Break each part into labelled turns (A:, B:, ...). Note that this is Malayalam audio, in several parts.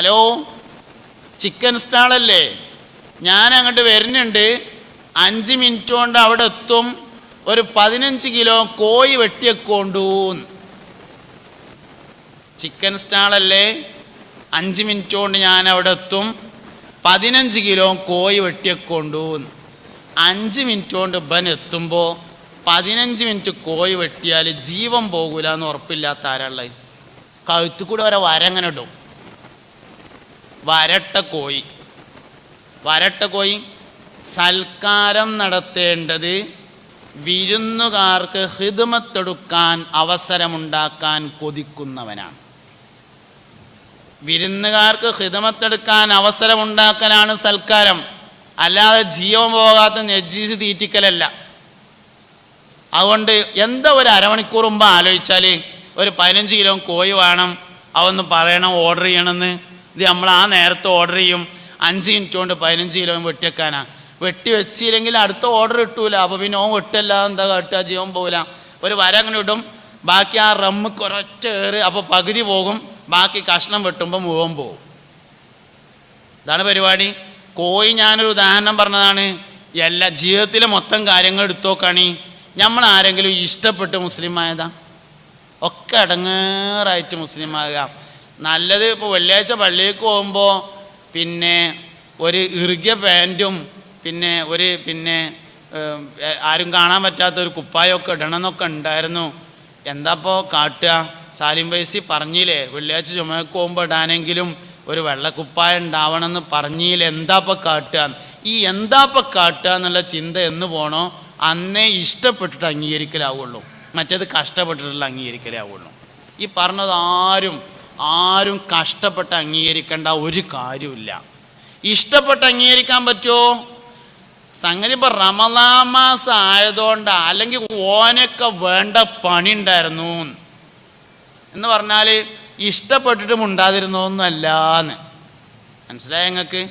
A: ഹലോ? ചിക്കൻ സ്റ്റാളല്ലേ? ഞാൻ അങ്ങോട്ട് വരുന്നുണ്ട്. അഞ്ച് മിനിറ്റ് കൊണ്ട് അവിടെ എത്തും. ഒരു പതിനഞ്ച് കിലോ കോഴി വെട്ടിയൊക്കൊണ്ടു ചിക്കൻ സ്റ്റാളല്ലേ? അഞ്ച് മിനിറ്റ് കൊണ്ട് ഞാൻ അവിടെ എത്തും. പതിനഞ്ച് കിലോ കോഴി വെട്ടിയൊക്കൊണ്ടു അഞ്ച് മിനിറ്റ് കൊണ്ട് ബൻ എത്തുമ്പോൾ പതിനഞ്ച് മിനിറ്റ് കോഴി വെട്ടിയാൽ ജീവൻ പോകൂല എന്ന് ഉറപ്പില്ലാത്ത ആരാളായി കഴുത്തു കൂടെ വരെ വരങ്ങനെ ഇടും. വരട്ട വരട്ടക്കോയി വരട്ട കോഴി സൽക്കാരം നടത്തേണ്ടത് വിരുന്നുകാർക്ക് ഹിദമത്തെടുക്കാൻ അവസരമുണ്ടാക്കാൻ കൊതിക്കുന്നവനാണ്. വിരുന്നുകാർക്ക് ഹിതമത്തെടുക്കാൻ അവസരമുണ്ടാക്കലാണ് സൽക്കാരം. അല്ലാതെ ജീവൻ പോകാത്ത നെജീസ് തീറ്റിക്കലല്ല. അതുകൊണ്ട് എന്താ ഒരു അരമണിക്കൂർ മുമ്പ് ആലോചിച്ചാൽ ഒരു പതിനഞ്ച് കിലോ കോഴി വേണം അതൊന്ന് പറയണം ഓർഡർ ചെയ്യണമെന്ന് ഇത് നമ്മൾ ആ നേരത്തെ ഓർഡർ ചെയ്യും. അഞ്ച് മിനിറ്റ് കൊണ്ട് പതിനഞ്ച് കിലോ വെട്ടിവെക്കാനാ. വെട്ടി വെച്ചില്ലെങ്കിൽ അടുത്ത ഓർഡർ കിട്ടൂല. അപ്പോൾ പിന്നെ ഓൻ വെട്ടല്ല. എന്താ കാട്ടുക? ജീവൻ പോകില്ല ഒരു വര അങ്ങനെ ഇടും. ബാക്കി ആ റമ്മ് കുറച്ച് കയറി അപ്പോൾ പകുതി പോകും. ബാക്കി കഷ്ണം വെട്ടുമ്പോൾ മുഴുവൻ പോകും ഇതാണ് പരിപാടി. കോഴി ഞാനൊരു ഉദാഹരണം പറഞ്ഞതാണ്. എല്ലാ ജീവിതത്തിലെ മൊത്തം കാര്യങ്ങൾ എടുത്തോക്കാണി നമ്മൾ ആരെങ്കിലും ഇഷ്ടപ്പെട്ട് മുസ്ലിം ആയതാ ഒക്കെ അടങ്ങേറായിട്ട് മുസ്ലിം ആകുക നല്ലത് ഇപ്പോൾ വെള്ളിയാഴ്ച പള്ളിയിലേക്ക് പോകുമ്പോൾ പിന്നെ ഒരു ഇറുകിയ പാന്റും പിന്നെ ഒരു പിന്നെ ആരും കാണാൻ പറ്റാത്ത ഒരു കുപ്പായമൊക്കെ ഇടണമെന്നൊക്കെ ഉണ്ടായിരുന്നു. എന്താപ്പോൾ കാട്ടുക? സാലിം വൈസി പറഞ്ഞില്ലേ വെള്ളിയാഴ്ച ചുമക്ക് പോകുമ്പോൾ ഇടാനെങ്കിലും ഒരു വെള്ളക്കുപ്പായം ഉണ്ടാവണമെന്ന് പറഞ്ഞില്ലേ എന്താപ്പോൾ കാട്ടുക? ഈ എന്താപ്പോൾ കാട്ടുക എന്നുള്ള ചിന്ത എന്ന് പോണോ? അന്നേ ഇഷ്ടപ്പെട്ടിട്ട് അംഗീകരിക്കലാവുള്ളൂ. മറ്റേത് കഷ്ടപ്പെട്ടിട്ടുള്ള അംഗീകരിക്കലാവുള്ളൂ. ഈ പറഞ്ഞത് ആരും ആരും കഷ്ടപ്പെട്ട് അംഗീകരിക്കേണ്ട ഒരു കാര്യമില്ല ഇഷ്ടപ്പെട്ട് അംഗീകരിക്കാൻ പറ്റുമോ? സംഗതി ഇപ്പൊ റമദാൻ മാസം ആയതുകൊണ്ട് അല്ലെങ്കിൽ ഓനൊക്കെ വേണ്ട പണി ഉണ്ടായിരുന്നു എന്ന്. പറഞ്ഞാൽ ഉണ്ടാതിരുന്നോ മുണ്ടാതിരുന്നൊന്നുമല്ലാന്ന് മനസ്സിലായ നിങ്ങൾക്ക്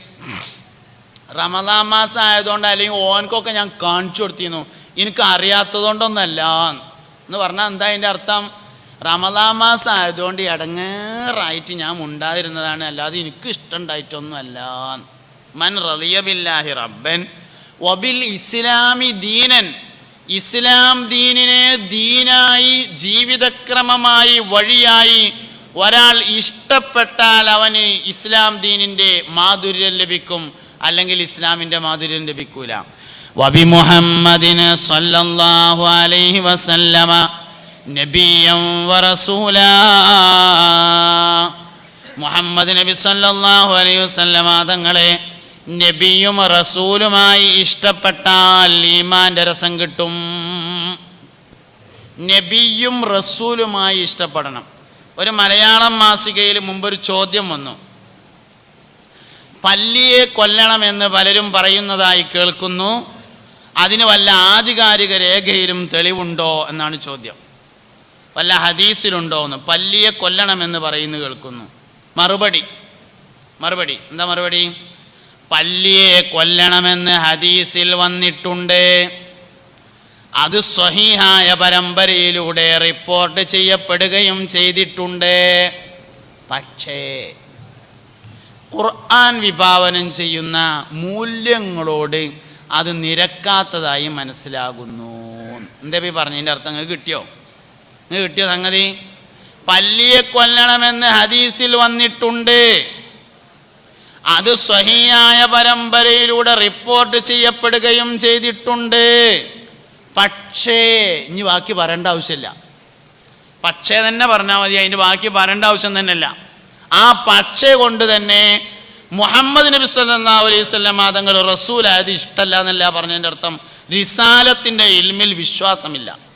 A: റമദാൻ മാസം ആയതുകൊണ്ട് അല്ലെങ്കിൽ ഓനക്കൊക്കെ ഞാൻ കാണിച്ചു കൊടുത്തിരുന്നു. എനിക്ക് അറിയാത്തതുകൊണ്ടൊന്നല്ല എന്ന് പറഞ്ഞാൽ എന്താ അതിന്റെ അർത്ഥം? റമദാൻ മാസം ആയതുകൊണ്ട് ഇടങ്ങേറായിട്ട് ഞാൻ ഉണ്ടായിരുന്നതാണ് അല്ലാതെ എനിക്ക് ഇഷ്ടമുണ്ടായിട്ടൊന്നുമല്ല. മൻ റളിയ ബില്ലാഹി റബ്ബൻ വബിൽ ഇസ്ലാമി ദീനൻ. ഇസ്ലാം ദീനിനെ ദീനായി ജീവിതക്രമമായി വഴിയായി ഒരാൾ ഇഷ്ടപ്പെട്ടാൽ അവന് ഇസ്ലാം ദീനിന്റെ മാധുര്യം ലഭിക്കും. അല്ലെങ്കിൽ ഇസ്ലാമിന്റെ മാധുര്യം ലഭിക്കൂല. വബി മുഹമ്മദിന് സല്ലല്ലാഹു അലൈഹി വസല്ലമ നബിയം വറസൂല മുഹമ്മദ് നബി സല്ലാഹു അലൈഹി വസല്ലമ തങ്ങളെ നബിയും റസൂലുമായി ഇഷ്ടപ്പെട്ടാൽ ഈമാന്റെ രസം കിട്ടും. നബിയും റസൂലുമായി ഇഷ്ടപ്പെടണം. ഒരു മലയാളം മാസികയിൽ മുമ്പൊരു ചോദ്യം വന്നു. പല്ലിയെ കൊല്ലണമെന്ന് പലരും പറയുന്നതായി കേൾക്കുന്നു. അതിന് വല്ല ആധികാരിക രേഖയിലും തെളിവുണ്ടോ എന്നാണ് ചോദ്യം. വല്ല ഹദീസിലുണ്ടോ എന്ന് പല്ലിയെ കൊല്ലണമെന്ന് പറയുന്നു കേൾക്കുന്നു. മറുപടി. മറുപടി. എന്താ മറുപടി? പല്ലിയെ കൊല്ലണമെന്ന് ഹദീസിൽ വന്നിട്ടുണ്ട്. അത് സ്വഹീഹായ പരമ്പരയിലൂടെ റിപ്പോർട്ട് ചെയ്യപ്പെടുകയും ചെയ്തിട്ടുണ്ട്. പക്ഷേ ഖുർആൻ വിഭാവനം ചെയ്യുന്ന മൂല്യങ്ങളോട് അത് നിരക്കാത്തതായി മനസ്സിലാകുന്നു. എന്താ പറഞ്ഞതിന്റെ അർത്ഥം? കിട്ടിയോ? നിങ്ങൾക്ക് കിട്ടിയ സംഗതി പല്ലിയെ കൊല്ലണമെന്ന് ഹദീസിൽ വന്നിട്ടുണ്ട്. അത് സ്വഹിയായ പരമ്പരയിലൂടെ റിപ്പോർട്ട് ചെയ്യപ്പെടുകയും ചെയ്തിട്ടുണ്ട്. പക്ഷേ ഇനി ബാക്കി പറയേണ്ട ആവശ്യമില്ല. പക്ഷേ തന്നെ പറഞ്ഞാൽ മതി അതിന്റെ ബാക്കി പറയേണ്ട ആവശ്യം തന്നെയല്ല. ആ പക്ഷേ കൊണ്ട് തന്നെ മുഹമ്മദ് നബി സല്ലാ അലൈഹി മാതങ്ങൾ റസൂൽ റസൂലായത് ഇഷ്ടമല്ല എന്നല്ല പറഞ്ഞതിന്റെ അർത്ഥം. റിസാലത്തിന്റെ ഇൽമിൽ വിശ്വാസമില്ല.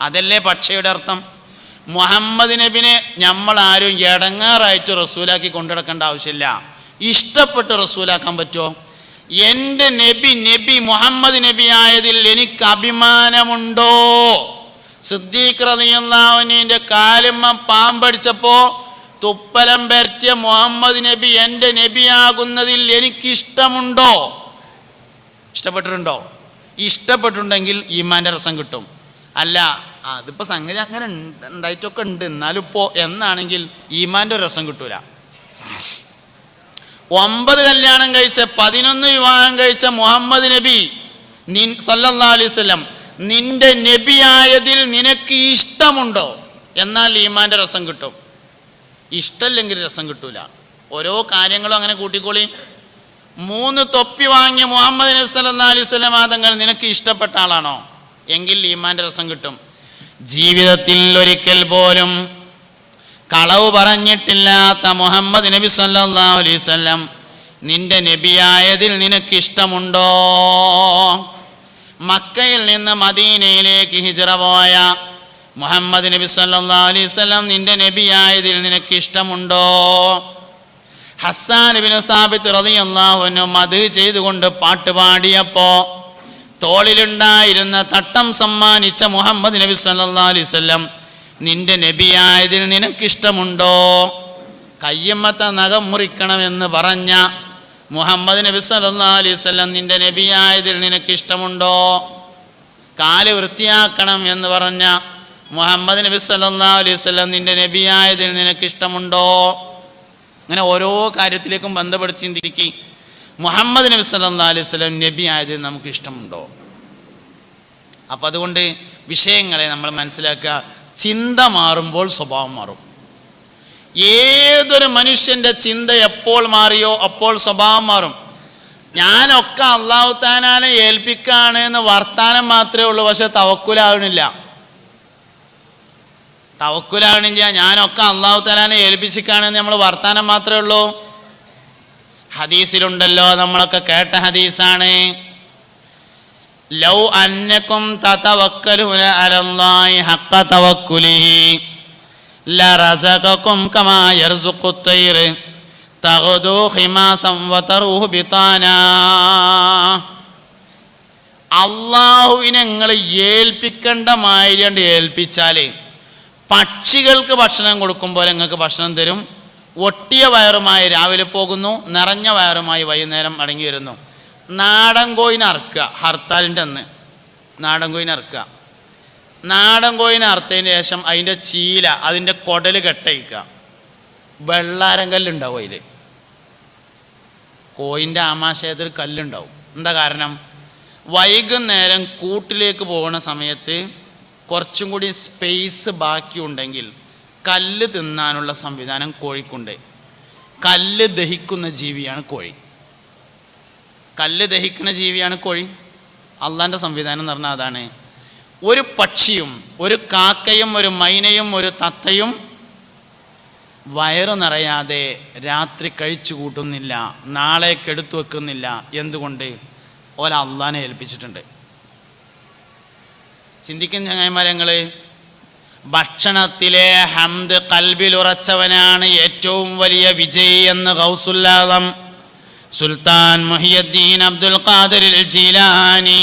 A: അതല്ലേ പക്ഷയുടെ അർത്ഥം? മുഹമ്മദ് നബിനെ നമ്മൾ ആരും എടങ്ങാറായിട്ട് റസൂലാക്കി കൊണ്ടുനടക്കേണ്ട ആവശ്യമില്ല. ഇഷ്ടപ്പെട്ട് റസൂലാക്കാൻ പറ്റുമോ? എന്റെ നബി നബി മുഹമ്മദ് നബി ആയതിൽ എനിക്ക് അഭിമാനമുണ്ടോ? സിദ്ദീഖ് കാലിമ്മ പാമ്പടിച്ചപ്പോ തുപ്പലം പരറ്റിയ മുഹമ്മദ് നബി എന്റെ നബിയാകുന്നതിൽ എനിക്കിഷ്ടമുണ്ടോ? ഇഷ്ടപ്പെട്ടിട്ടുണ്ടോ? ഇഷ്ടപ്പെട്ടിട്ടുണ്ടെങ്കിൽ ഈമാന്റെ രസം കിട്ടും. അല്ല അതിപ്പോൾ സംഗതി അങ്ങനെ ഉണ്ടായിട്ടൊക്കെ ഉണ്ട് എന്നാലും ഇപ്പോൾ എന്നാണെങ്കിൽ ഈമാന്റെ ഒരു രസം കിട്ടൂല. ഒമ്പത് കല്യാണം കഴിച്ച പതിനൊന്ന് വിവാഹം കഴിച്ച മുഹമ്മദ് നബി നിൻ സല്ലല്ലാ അലൈഹി വസല്ലം നിന്റെ നബിയായതിൽ നിനക്ക് ഇഷ്ടമുണ്ടോ? എന്നാൽ ഈമാന്റെ രസം കിട്ടും. ഇഷ്ടമില്ലെങ്കിൽ രസം കിട്ടൂല. ഓരോ കാര്യങ്ങളും അങ്ങനെ കൂട്ടിക്കോളി. മൂന്ന് തൊപ്പി വാങ്ങിയ മുഹമ്മദ് നബി സല്ലാ അലൈഹി വസല്ലം ആദങ്ങൾ നിനക്ക് ഇഷ്ടപ്പെട്ട ആളാണോ? എങ്കിൽ ഈമാന്റെ രസം കിട്ടും. ജീവിതത്തിൽ ഒരിക്കൽ പോലും കളവ് പറഞ്ഞിട്ടില്ലാത്ത മുഹമ്മദ് നബി അലൈഹി വസല്ലം നിന്റെ നബിയായതിൽ നിനക്ക് ഇഷ്ടമുണ്ടോ മക്കയിൽ നിന്ന് മദീനയിലേക്ക് ഹിജറ പോയ മുഹമ്മദ് നബി സല്ലല്ലാഹു അലൈഹി വസല്ലം നിന്റെ നബിയായതിൽ നിനക്ക് ഇഷ്ടമുണ്ടോ ഹസ്സാൻ ബിൻ സാബിത്ത് അൻഹു മത് ചെയ്തുകൊണ്ട് പാട്ട് പാടിയപ്പോ തോളിലുണ്ടായിരുന്ന തട്ടം സമ്മാനിച്ച മുഹമ്മദ് നബി സല്ലാ അലൈഹി വസല്ലം നിന്റെ നബിയായതിൽ നിനക്കിഷ്ടമുണ്ടോ? കയ്യമ്മത്തെ നഖം മുറിക്കണമെന്ന് പറഞ്ഞ മുഹമ്മദ് നബി സല്ലാ അലൈഹി വസല്ലം നിന്റെ നബിയായതിൽ നിനക്കിഷ്ടമുണ്ടോ? കാൽ വൃത്തിയാക്കണം എന്ന് പറഞ്ഞ മുഹമ്മദ് നബി സല്ലാ അലൈഹി വസല്ലം നിന്റെ നബിയായതിൽ നിനക്കിഷ്ടമുണ്ടോ? അങ്ങനെ ഓരോ കാര്യത്തിലേക്കും ബന്ധപ്പെട്ട് മുഹമ്മദ് നബി സല്ലാ അലൈഹി സ്വലം നബി ആയത് നമുക്ക് ഇഷ്ടമുണ്ടോ? അപ്പം അതുകൊണ്ട് വിഷയങ്ങളെ നമ്മൾ മനസ്സിലാക്കുക. ചിന്ത മാറുമ്പോൾ സ്വഭാവം മാറും. ഏതൊരു മനുഷ്യന്റെ ചിന്ത എപ്പോൾ മാറിയോ അപ്പോൾ സ്വഭാവം മാറും. ഞാനൊക്കെ അള്ളാഹു താനാനെ ഏൽപ്പിക്കാണ് എന്ന് വർത്താനം മാത്രമേ ഉള്ളൂ പക്ഷെ തവക്കുലാവണില്ല. തവക്കുലാവണില്ല ഞാനൊക്കെ അള്ളാഹു താലാനെ ഏൽപ്പിച്ചിക്കാണെന്ന് നമ്മൾ വർത്താനം മാത്രമേ ഉള്ളൂ. ഹദീസിലുണ്ടല്ലോ നമ്മളൊക്കെ കേട്ട ഹദീസാണ്. ലൗ അന്നക്കും തവക്കലുന അലല്ലാഹി ഹഖ തവക്കുലിഹി ലറസഖക്കും കമാ യർസുഖു തൈർ തഗദു ഖിമാസം വതറുഹു ബിതാന. അള്ളാഹുവിനെ നിങ്ങൾ ഏൽപ്പിക്കേണ്ട മാതിരി ഏൽപ്പിച്ചാലേ പക്ഷികൾക്ക് ഭക്ഷണം കൊടുക്കുമ്പോൾ നിങ്ങൾക്ക് ഭക്ഷണം തരും. ഒട്ടിയ വയറുമായി രാവിലെ പോകുന്നു നിറഞ്ഞ വയറുമായി വൈകുന്നേരം മടങ്ങി വരുന്നു. നാടൻ കോയിന് അറുക്കുക ഹർത്താലിന്റെ അന്ന്. നാടൻ കോയിന് അറുക്കുക. നാടൻ കോയിന് അറുത്തതിന് ശേഷം അതിന്റെ ചീല അതിന്റെ കുടൽ കെട്ടയിക്കുക വെള്ളാരം കല്ലുണ്ടാവും അതിൽ കോയിന്റെ ആമാശയത്തിൽ കല്ലുണ്ടാവും. എന്താ കാരണം? വൈകുന്നേരം കൂട്ടിലേക്ക് പോകുന്ന സമയത്ത് കുറച്ചും കൂടി സ്പേസ് ബാക്കിയുണ്ടെങ്കിൽ കല്ല് തിന്നാനുള്ള സംവിധാനം കോഴിക്കുണ്ട്. കല്ല് ദഹിക്കുന്ന ജീവിയാണ് കോഴി. കല്ല് ദഹിക്കുന്ന ജീവിയാണ് കോഴി. അള്ളാന്റെ സംവിധാനം എന്ന് പറഞ്ഞാൽ അതാണ്. ഒരു പക്ഷിയും ഒരു കാക്കയും ഒരു മൈനയും ഒരു തത്തയും വയറു നിറയാതെ രാത്രി കഴിച്ചു കൂട്ടുന്നില്ല നാളെ കെടുത്തു വെക്കുന്നില്ല എന്തുകൊണ്ട്? ഓല ഏൽപ്പിച്ചിട്ടുണ്ട്. ചിന്തിക്കുന്ന ചങ്ങായിമാരങ്ങൾ ഭക്ഷണത്തിലെ ഹംദ് കൽബിലുറച്ചവനാണ് ഏറ്റവും വലിയ വിജയി എന്ന് ഗൗസുല്ലാദം. സുൽത്താൻ മുഹിയുദ്ദീൻ അബ്ദുൽ ഖാദിർ ജീലാനി.